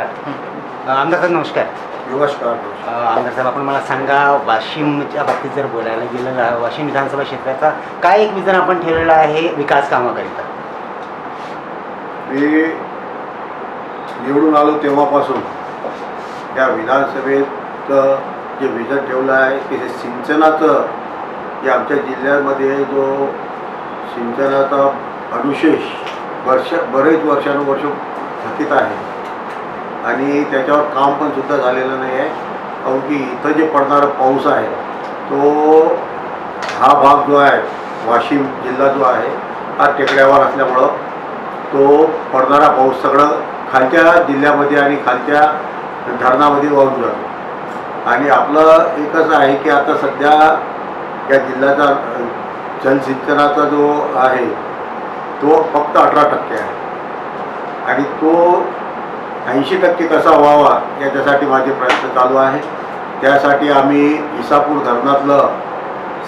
अ, आमदार साहेब नमस्कार. नमस्कार आमदार साहेब आपण मला सांगा वाशिमच्या बाबतीत जर बोलायला गेलं वाशिम विधानसभा क्षेत्राचा काय एक विजन आपण ठेवलेला आहे विकास कामाकरिता? मी निवडून आलो तेव्हापासून. या विधानसभेत जे विजन ठेवलं आहे की हे सिंचनाचं. जे आमच्या जिल्ह्यामध्ये जो सिंचनाचा अनुशेष वर्ष बरेच वर्षानुवर्ष थकीत आहे. आणि त्याच्यावर काम पण सुद्धा झालेलं नाही आहे. काऊन की इथं जे पडणारा पाऊस आहे तो हा भाग जो आहे वाशिम जिल्हा जो आहे हा टेकड्यावर असल्यामुळं तो पडणारा पाऊस सगळं खालच्या जिल्ह्यामध्ये आणि खालच्या धरणामध्ये वाहून जातो. आणि आपलं एकच आहे की आता सध्या या जिल्ह्याचा जलसिंचनाचा जो आहे तो फक्त अठरा टक्के आहे. आणि तो ऐंशी टक्के कसा व्हावा याच्यासाठी माझे प्रयत्न चालू आहे त्यासाठी आम्ही इसापूर धरणातलं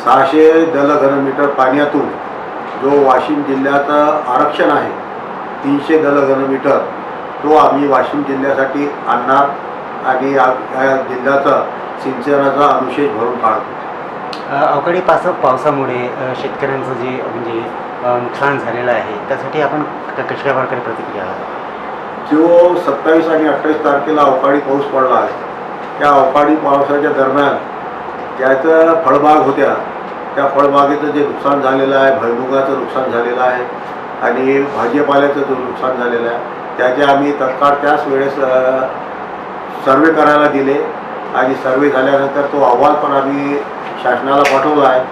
सहाशे दल घनमीटर पाण्यातून जो वाशिम जिल्ह्याचं आरक्षण आहे तीनशे दल घनमीटर तो आम्ही वाशिम जिल्ह्यासाठी आणणार आणि या जिल्ह्याचा सिंचनाचा अनुशेष भरून काढतो अवकाळी पास पावसामुळे शेतकऱ्यांचं जे म्हणजे नुकसान झालेलं आहे त्यासाठी आपण कशा प्रकारे प्रतिक्रिया आहात? जो सत्तावीस आणि अठ्ठावीस तारखेला अवकाळी पाऊस पडला आहे त्या अवकाळी पावसाच्या दरम्यान ज्याचं फळबाग होत्या. त्या फळबागेचं जे नुकसान झालेलं आहे भैमुगाचं नुकसान झालेलं आहे आणि भाजीपाल्याचं जो नुकसान झालेलं आहे त्याचे आम्ही तत्काळ त्याच वेळेस सर्वे करायला दिले आणि सर्वे झाल्यानंतर तो अहवाल पण आम्ही शासनाला पाठवला आहे.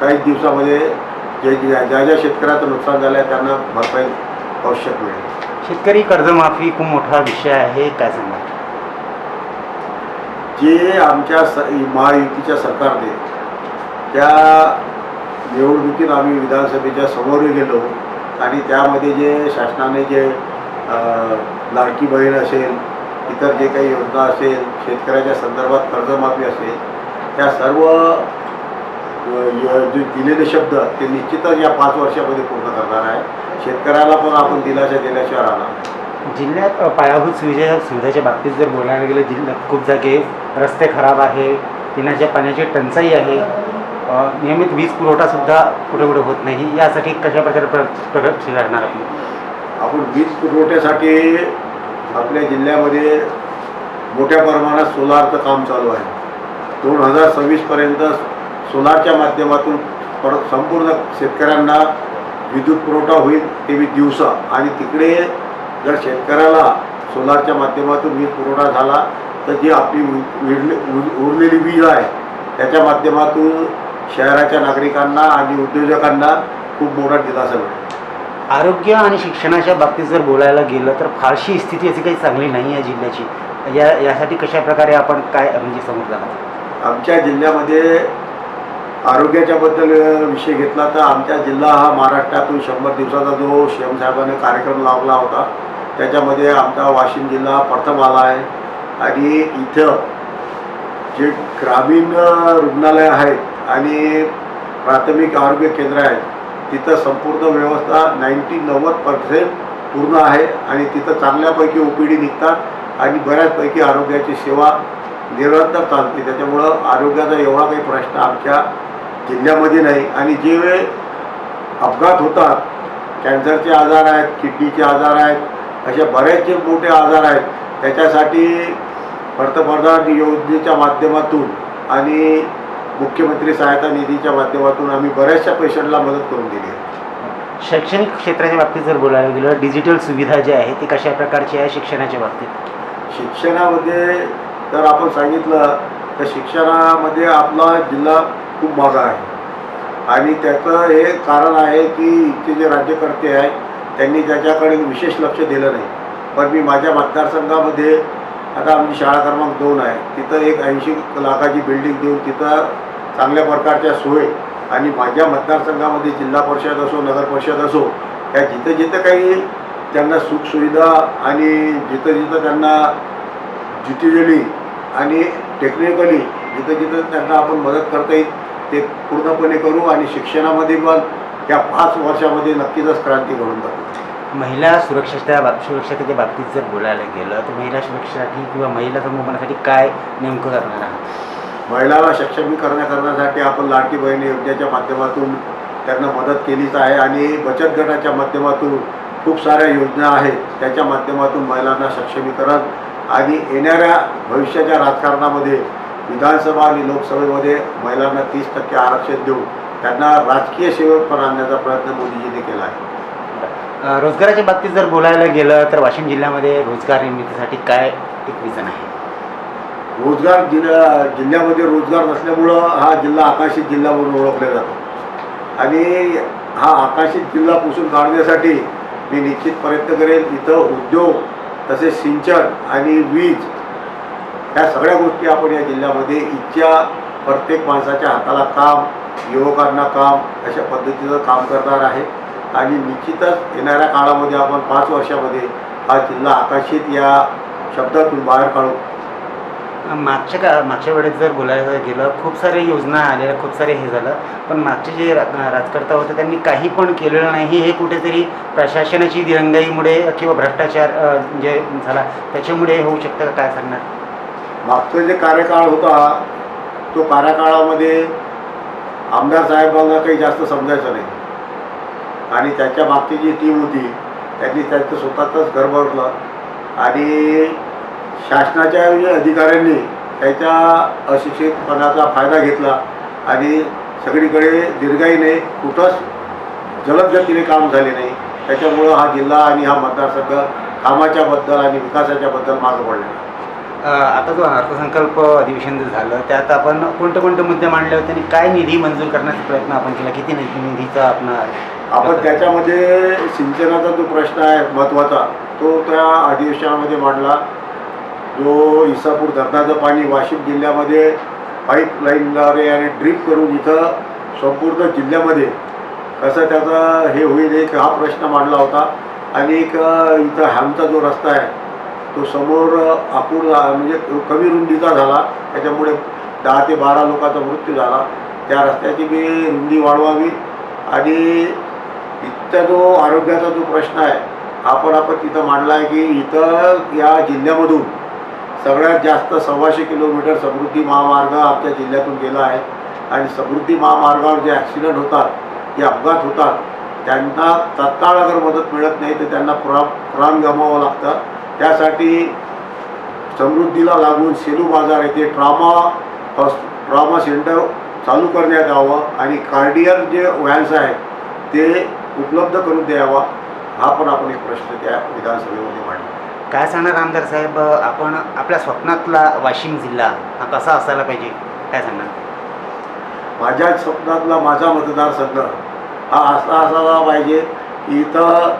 काही दिवसामध्ये जे ज्या ज्या ज्या शेतकऱ्याचं नुकसान झालं आहे त्यांना भरपाई आवश्यक मिळेल. शेतकरी कर्जमाफी खूप मोठा विषय आहे काय सांगा जे आमच्या स महायुतीच्या सरकारने त्या निवडणुकीत आम्ही विधानसभेच्या समोर गेलो आणि त्यामध्ये जे शासनाने जे लाडकी बहीण असेल इतर जे काही योजना असेल शेतकऱ्याच्या संदर्भात कर्जमाफी असेल त्या सर्व जे दिलेले शब्द ते निश्चितच या पाच वर्षामध्ये पूर्ण करणार आहे. शेतकऱ्याला पण आपण दिलाशा दिल्याशिवाय राहणार. जिल्ह्यात अ, पायाभूत सुविधा सुविधाच्या बाबतीत जर बोलायला गेलं जिल्ह्यात खूप जागे रस्ते खराब आहे पिण्याच्या पाण्याची टंचाई आहे अ, नियमित वीज पुरवठासुद्धा कुठे कुठे होत नाही यासाठी कशा प्रकारे प्र प्रगती राहणार आपली आपण वीज पुरवठ्यासाठी आपल्या जिल्ह्यामध्ये मोठ्या प्रमाणात सोलारचं काम चालू आहे दोन हजार सव्वीसपर्यंत सोलारच्या माध्यमातून परत संपूर्ण शेतकऱ्यांना विद्युत पुरवठा होईल ते बी दिवसा. आणि तिकडे जर शेतकऱ्याला सोलारच्या माध्यमातून वीज पुरवठा झाला तर जी आपली उरलेली वीज आहे त्याच्या माध्यमातून शहराच्या नागरिकांना आणि उद्योजकांना खूप मोठा दिलासा मिळेल. आरोग्य आणि शिक्षणाच्या बाबतीत जर बोलायला गेलं तर फारशी स्थिती अशी काही चांगली नाही आहे जिल्ह्याची. या यासाठी कशा प्रकारे आपण काय म्हणजे समोर जाणार? आमच्या जिल्ह्यामध्ये आरोग्याच्या बद्दल विषय घेतला तर आमच्या जिल्हा हा महाराष्ट्रातून शंभर दिवसाचा जो सी साहेबांनी कार्यक्रम लावला होता त्याच्यामध्ये आमचा वाशिम जिल्हा प्रथम आला आहे. आणि इथं जे ग्रामीण रुग्णालय आहेत आणि प्राथमिक आरोग्य केंद्र आहेत तिथं संपूर्ण व्यवस्था नाईन्टी नव्वद पर्सेंट पूर्ण आहे आणि तिथं चांगल्यापैकी ओ पी डी निघतात आणि बऱ्याचपैकी आरोग्याची सेवा निरंतर चालते. त्याच्यामुळं आरोग्याचा एवढा काही प्रश्न आमच्या जिल्ह्यामध्ये नाही. आणि जे अपघात होतात कॅन्सरचे आजार आहेत किडनीचे आजार आहेत असे बरेच जे मोठे आजार आहेत त्याच्यासाठी पंतप्रधान योजनेच्या माध्यमातून आणि मुख्यमंत्री सहायता निधीच्या माध्यमातून आम्ही बऱ्याचशा पेशंटला मदत करून दिली आहे. शैक्षणिक क्षेत्राच्या बाबतीत जर बोलायला गेलं डिजिटल सुविधा जी आहे ती कशा प्रकारची आहे शिक्षणाच्या बाबतीत? शिक्षणामध्ये जर आपण सांगितलं तर शिक्षणामध्ये आपला जिल्हा खूप मागा आहे. आणि त्याचं हे कारण आहे की इथे जे राज्यकर्ते आहेत त्यांनी त्याच्याकडे विशेष लक्ष दिलं नाही. पण मी माझ्या मतदारसंघामध्ये आता आमची शाळा क्रमांक दोन आहे तिथं एक ऐंशी लाखाची बिल्डिंग देऊन तिथं चांगल्या प्रकारच्या सोय आणि माझ्या मतदारसंघामध्ये जिल्हा परिषद असो नगर परिषद असो या जिथं जिथं काही त्यांना सुखसुविधा आणि जिथं जिथं त्यांना ज्युटिजली आणि टेक्निकली जिथं जिथं त्यांना आपण मदत करता येईल ते पूर्णपणे करू आणि शिक्षणामध्ये पण या पाच वर्षामध्ये नक्कीच क्रांती घडून जाऊ महिला सुरक्षेच्या बाब सुरक्षतेच्या बाबतीत जर बोलायला गेलं तर महिला सुरक्षेसाठी किंवा महिला संगोपनासाठी काय नेमकं करणार आहात? महिलाला सक्षमीकरण करण्यासाठी आपण लाडकी बहिणी योजनेच्या माध्यमातून त्यांना मदत केलीच आहे आणि बचत गटाच्या माध्यमातून खूप साऱ्या योजना आहेत. त्याच्या माध्यमातून महिलांना सक्षमीकरण आणि येणाऱ्या भविष्याच्या राजकारणामध्ये विधानसभा आणि लोकसभेमध्ये महिलांना तीस टक्के आरक्षण देऊन त्यांना राजकीय सेवेत पण आणण्याचा प्रयत्न मोदीजींनी केला आहे. रोजगाराच्या बाबतीत जर बोलायला गेलं तर वाशिम जिल्ह्यामध्ये रोजगार निर्मितीसाठी काय एक विजन आहे? रोजगार जिल्हा जिल्ह्यामध्ये रोजगार नसल्यामुळं हा जिल्हा आकाशित जिल्हा म्हणून ओळखला जातो. आणि हा आकाशित जिल्हा पुसून काढण्यासाठी मी निश्चित प्रयत्न करेल इथं उद्योग तसेच सिंचन आणि वीज ह्या सगळ्या गोष्टी आपण या जिल्ह्यामध्ये इथच्या प्रत्येक माणसाच्या हाताला काम युवकांना काम अशा पद्धतीचं काम करणार आहे. आणि निश्चितच येणाऱ्या काळामध्ये आपण पाच वर्षामध्ये हा जिल्हा आकाशित या शब्दातून बाहेर काढू. मागच्या का मागच्या वेळेस जर बोलायला गेलं खूप सारे योजना आलेल्या खूप सारे हे झालं. पण मागचे जे रा राजकर्ता होते त्यांनी काही पण केलेलं नाही. हे कुठेतरी प्रशासनाची दिरंगाईमुळे किंवा भ्रष्टाचार जे म्हणजे झाला. त्याच्यामुळे होऊ शकतं का? काय सांगणार? मागचा जे कार्यकाळ होता तो कार्यकाळामध्ये आमदार साहेबांना काही जास्त समजायचं नाही. आणि त्याच्या मागची जी टीम होती त्यांनी त्यांचं स्वतःचाच घर भरलं. आणि शासनाच्या जे अधिकाऱ्यांनी त्याच्या अशिक्षितपणाचा फायदा घेतला. आणि सगळीकडे दीर्घाईने कुठंच जलद गतीने काम झाले नाही. त्याच्यामुळं हा जिल्हा आणि हा मतदारसंघ कामाच्याबद्दल आणि विकासाच्याबद्दल मागं पडलेला आता जो अर्थसंकल्प अधिवेशन झालं त्यात आपण कोणते कोणते मुद्दे मांडले होते आणि काय निधी मंजूर करण्याचा प्रयत्न आपण केला? किती निधी निधीचा आपण आपण त्याच्यामध्ये सिंचनाचा जो प्रश्न आहे महत्त्वाचा तो त्या अधिवेशनामध्ये मांडला. जो इसापूर धरणाचं पाणी वाशिम जिल्ह्यामध्ये पाईपलाईनद्वारे आणि ड्रीप करून इथं संपूर्ण जिल्ह्यामध्ये कसं त्याचं हे होईल एक हा प्रश्न मांडला होता. आणि एक इथं हॅमचा जो रस्ता आहे तो समोर अपूर म्हणजे कमी रुंदीचा झाला. त्याच्यामुळे दहा ते बारा लोकांचा मृत्यू झाला. त्या रस्त्याची मी रुंदी वाढवावी. आणि इथचा जो आरोग्याचा जो प्रश्न आहे हा पण आपण तिथं मांडला आहे की इथं या जिल्ह्यामधून सगळ्यात जास्त सव्वाशे किलोमीटर समृद्धी महामार्ग आमच्या जिल्ह्यातून गेला आहे. आणि समृद्धी महामार्गावर जे ॲक्सिडेंट होतात जे अपघात होतात त्यांना तत्काळ अगर मदत मिळत नाही तर त्यांना प्रा प्राण गमावं लागतं. त्यासाठी समृद्धीला लागून सेलू बाजार येथे ट्रामा हॉस् ट्रामा सेंटर चालू करण्यात यावं आणि कार्डियर जे व्हॅन्स आहेत ते उपलब्ध करून द्यावा हा पण आपण एक प्रश्न त्या विधानसभेमध्ये मांडला. काय सांगणार आमदार साहेब? आपण आपल्या स्वप्नातला वाशिम जिल्हा हा कसा असायला पाहिजे? काय सांगणार? माझ्या स्वप्नातला माझा मतदारसंघ हा असा असायला पाहिजे की इथं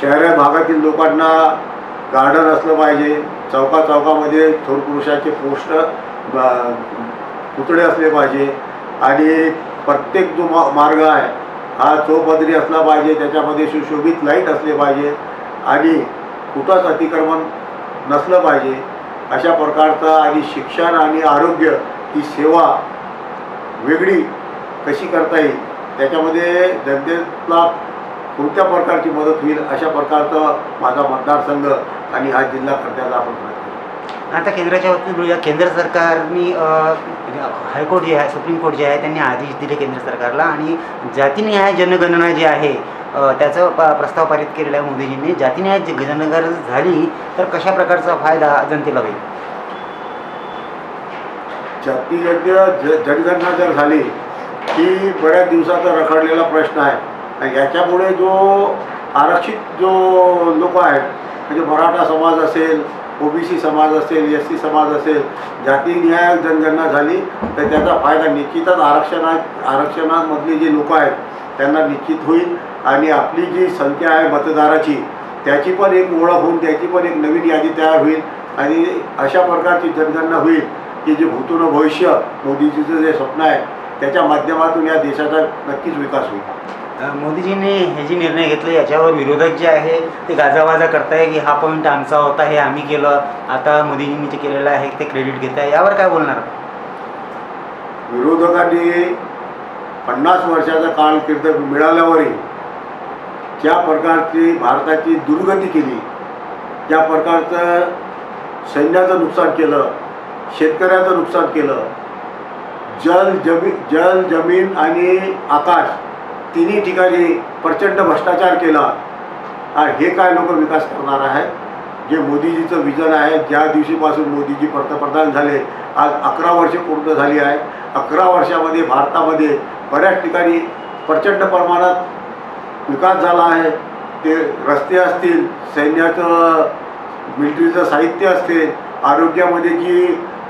शहरी भागातील लोकांना गार्डन असलं पाहिजे. चौका चौकामध्ये थोर पुरुषाचे पोस्टर पुतळे असले पाहिजे. आणि प्रत्येक जो मा मार्ग आहे हा चौपदरी असला पाहिजे त्याच्यामध्ये सुशोभित लाइट असले पाहिजे. आणि कुठंच अतिक्रमण नसलं पाहिजे. अशा प्रकारचा आणि शिक्षण आणि आरोग्य ही सेवा वेगळी कशी करता येईल त्याच्यामध्ये जनतेला कोणत्या प्रकारची मदत होईल अशा प्रकारचा माझा मतदारसंघ आणि हा जिल्हा करण्याचा आपण प्रयत्न. आता केंद्राच्या बाबतीत बोलूया. केंद्र सरकारनी हायकोर्ट जे आहे सुप्रीम कोर्ट जे आहे त्यांनी आदेश दिले केंद्र सरकारला आणि जातीनिहाय जनगणना जी आहे त्याचं प प्रस्ताव पारित केलेला आहे मोदीजींनी. जातीनिहाय जी जनगणना झाली तर कशा प्रकारचा फायदा जनतेला होईल? जातीयज्ञ ज जनगणना जर झाली की बऱ्याच दिवसाचा रखडलेला प्रश्न आहे. आणि याच्यामुळे जो आरक्षित जो लोक आहेत म्हणजे मराठा समाज असेल ओबीसी समाज असेल एस सी समाज असेल जातीनिहाय जनगणना झाली तर त्याचा फायदा निश्चितच आरक्षणात आरक्षणामधले जे लोक आहेत त्यांना निश्चित होईल. आणि आपली जी संख्या आहे मतदाराची त्याची पण एक ओळख होऊन त्याची पण एक नवीन यादी तयार होईल. आणि अशा प्रकारची जनगणना होईल की जे भूतून भविष्य मोदीजीचं जे स्वप्न आहे त्याच्या माध्यमातून या देशाचा नक्कीच विकास होईल. मोदीजींनी हे जे निर्णय घेतले याच्यावर विरोधक जे आहे ते गाजावाजा करताय की हा पॉईंट आमचा होता हे आम्ही केलं आता मोदीजींनी जे केलेलं आहे ते क्रेडिट घेत आहे. यावर काय बोलणार? विरोधकांनी पन्नास वर्षाचा कालकीर्द मिळाल्यावरही ज्या प्रकारची भारताची दुर्गती केली ज्या प्रकारचं सैन्याचं नुकसान केलं शेतकऱ्याचं नुकसान केलं जल जमी जल जमीन आणि आकाश तिन्ही ठिकाणी प्रचंड भ्रष्टाचार केला. आणि हे काय लोक विकास करणार आहे जे मोदीजीचं विजन आहे ज्या दिवशीपासून मोदीजी पंतप्रधान झाले आज अकरा वर्षे पूर्ण झाली आहे. अकरा वर्षामध्ये भारतामध्ये बऱ्याच ठिकाणी प्रचंड प्रमाणात विकास झाला आहे. ते रस्ते असतील सैन्याचं मिलिटरीचं साहित्य असते आरोग्यामध्ये जी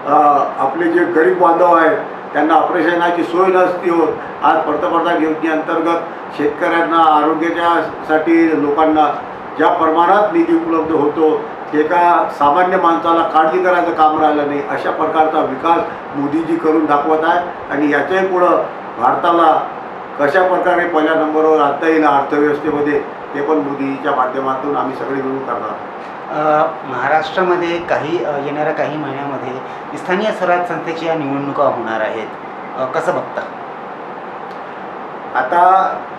आपले जे गरीब बांधव आहेत त्यांना ऑपरेशनाची सोय नसती होत. आज पंतप्रधान योजनेअंतर्गत शेतकऱ्यांना आरोग्याच्यासाठी लोकांना ज्या प्रमाणात निधी उपलब्ध होतो एका सामान्य माणसाला काळजी करायचं काम राहिलं नाही अशा प्रकारचा विकास मोदीजी करून दाखवत आहे. आणि याच्याही पुढं भारताला कशा प्रकारे पहिल्या नंबरवर आणता येईल अर्थव्यवस्थेमध्ये ते पण मोदीजीच्या माध्यमातून आम्ही सगळे मिळून करणार. महाराष्ट्रामध्ये काही येणाऱ्या काही महिन्यामध्ये स्थानीय स्वराज संस्थेच्या निवडणुका होणार आहेत. कसं बघता? आता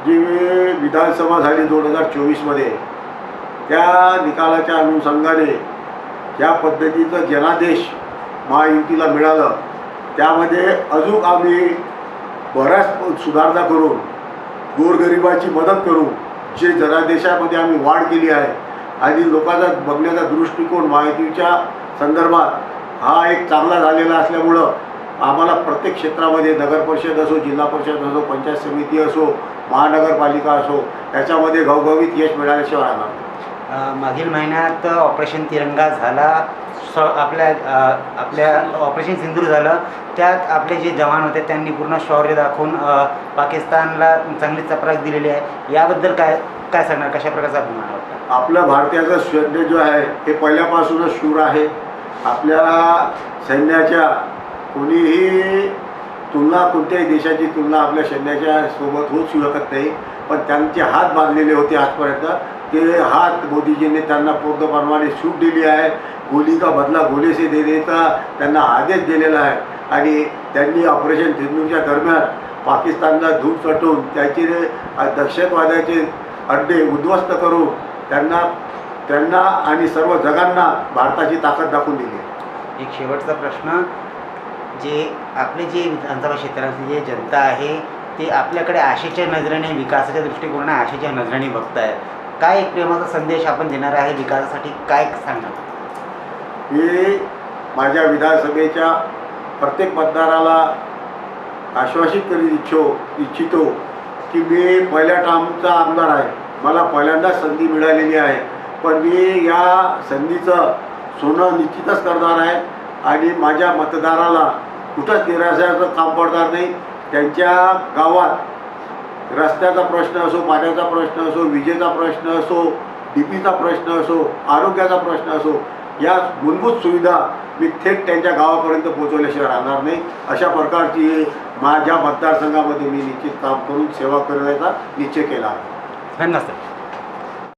जी विधानसभा झाली दोन हजार चोवीसमध्ये त्या निकालाच्या अनुषंगाने ज्या पद्धतीचं जनादेश महायुतीला मिळालं त्यामध्ये अजून आम्ही बऱ्याच सुधारणा करून गोरगरिबाची मदत करू जे जनादेशामध्ये आम्ही वाढ केली आहे आणि लोकांचा बघण्याचा दृष्टिकोन माहितीच्या संदर्भात हा एक चांगला झालेला असल्यामुळं आम्हाला प्रत्येक क्षेत्रामध्ये नगर परिषद असो जिल्हा परिषद असो पंचायत समिती असो महानगरपालिका असो याच्यामध्ये घवघवीत यश मिळाल्याशिवाय राहणार मागील महिन्यात ऑपरेशन तिरंगा झाला. स आपल्या आपल्या ऑपरेशन सिंदूर झालं. त्यात आपले जे जवान होते त्यांनी पूर्ण शौर्य दाखवून पाकिस्तानला चांगली चपराक दिलेली आहे. याबद्दल काय काय सांगणार? कशा प्रकारचा अभिमान आपला? आपलं सैन्य जो आहे हे पहिल्यापासूनच शूर आहे. आपल्या सैन्याच्या कोणीही तुलना कोणत्याही देशाची तुलना आपल्या सैन्याच्या सोबत होऊ शकत नाही. पण त्यांचे हात बांधलेले होते आजपर्यंत. ते हात मोदीजींनी त्यांना पूर्णप्रमाणे सूट दिली आहे. गोली का बदला गोले देण्याचा त्यांना आदेश दिलेला आहे. आणि त्यांनी ऑपरेशन सिंधूच्या दरम्यान पाकिस्तानला धूप चटून त्याचे दहशतवादाचे अड्डे उद्ध्वस्त करून त्यांना त्यांना आणि सर्व जगांना भारताची ताकद दाखवून दिली आहे. एक शेवटचा प्रश्न जे आपले जे विधानसभा क्षेत्रातली जे जनता आहे ते आपल्याकडे आशेच्या नजरेने विकासाच्या दृष्टिकोनाने आशेच्या नजरेने बघत आहेत काय एक प्रेमाचा संदेश आपण देणार आहे विकासासाठी? काय सांगणार मी माझ्या विधानसभेच्या प्रत्येक मतदाराला आश्वासित करीत इच्छो इच्छितो की मी पहिल्या टामचा आमदार आहे. मला पहिल्यांदाच संधी मिळालेली आहे. पण मी या संधीचं सोनं निश्चितच करणार आहे आणि माझ्या मतदाराला कुठंच निराशाचं काम पडणार नाही. त्यांच्या गावात रस्त्याचा प्रश्न असो पाण्याचा प्रश्न असो विजेचा प्रश्न असो डी पीचा प्रश्न असो आरोग्याचा प्रश्न असो या मूलभूत सुविधा मी थेट त्यांच्या गावापर्यंत पोहोचवल्याशिवाय राहणार नाही. अशा प्रकारची माझ्या मतदारसंघामध्ये मी निश्चित काम करून सेवा करण्याचा निश्चय केला धन्यवाद